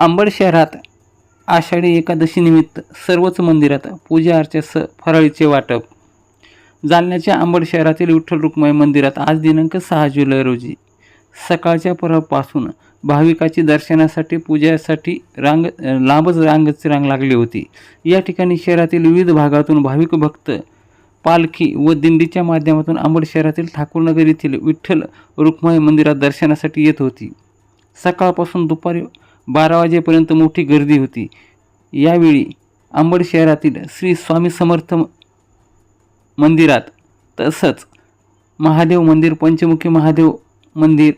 अंबड शहरात आषाढी एकादशीनिमित्त सर्वच मंदिरात पूजा अर्चेसह फराळीचे वाटप. जालन्याच्या अंबड शहरातील विठ्ठल रुक्माई मंदिरात आज दिनांक सहा जुलै रोजी सकाळच्या परापासून भाविकाची दर्शनासाठी पूजेसाठी रांग लांबच रांगच रांग लागली होती. या ठिकाणी शहरातील विविध भागातून भाविक भक्त पालखी व दिंडीच्या माध्यमातून अंबड शहरातील ठाकूरनगर येथील विठ्ठल रुक्माई मंदिरात दर्शनासाठी येत होती. सकाळपासून दुपारी बारा वाजेपर्यंत मोठी गर्दी होती. यावेळी अंबड शहरातील श्री स्वामी समर्थ मंदिरात तसंच महादेव मंदिर पंचमुखी महादेव मंदिर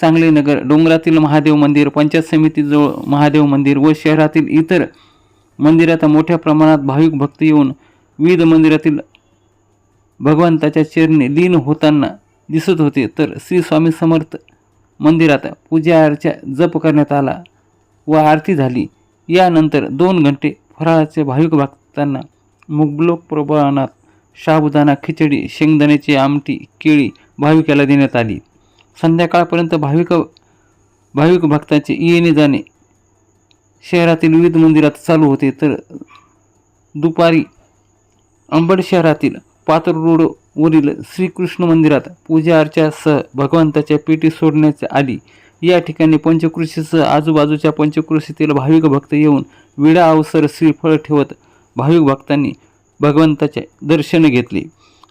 चांगले नगर डोंगरातील महादेव मंदिर पंचायत समितीजवळ महादेव मंदिर व शहरातील इतर मंदिरात मोठ्या प्रमाणात भाविक भक्त येऊन विविध मंदिरातील भगवंताच्या चरणी लीन होताना दिसत होते. तर श्री स्वामी समर्थ मंदिरात पूजा अर्चा जप करण्यात आला. व आरती झाली. यानंतर दोन घंटे फराळाचे भाविक भक्तांना मुगलोक प्रमाणात साबुदाणा खिचडी शेंगदाण्याची आमटी केळी भाविकाला देण्यात आली. संध्याकाळपर्यंत भाविक भाविक भक्तांचे येणे जाणे शहरातील विविध मंदिरात चालू होते. तर दुपारी अंबड शहरातील पात्र रोडवरील श्रीकृष्ण मंदिरात पूजा अर्चासह भगवंताच्या पेटी सोडण्यात आली. या ठिकाणी पंचकृषीसह आजूबाजूच्या पंचकृषीतील भाविक भक्त येऊन विडा अवसर श्रीफळ ठेवत भाविक भक्तांनी भगवंताचे दर्शन घेतले.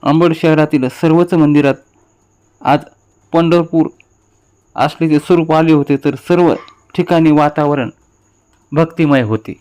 अंबड शहरातील सर्वच मंदिरात आज पंढरपूर असल्याचे स्वरूप आले होते तर सर्व ठिकाणी वातावरण भक्तिमय होते.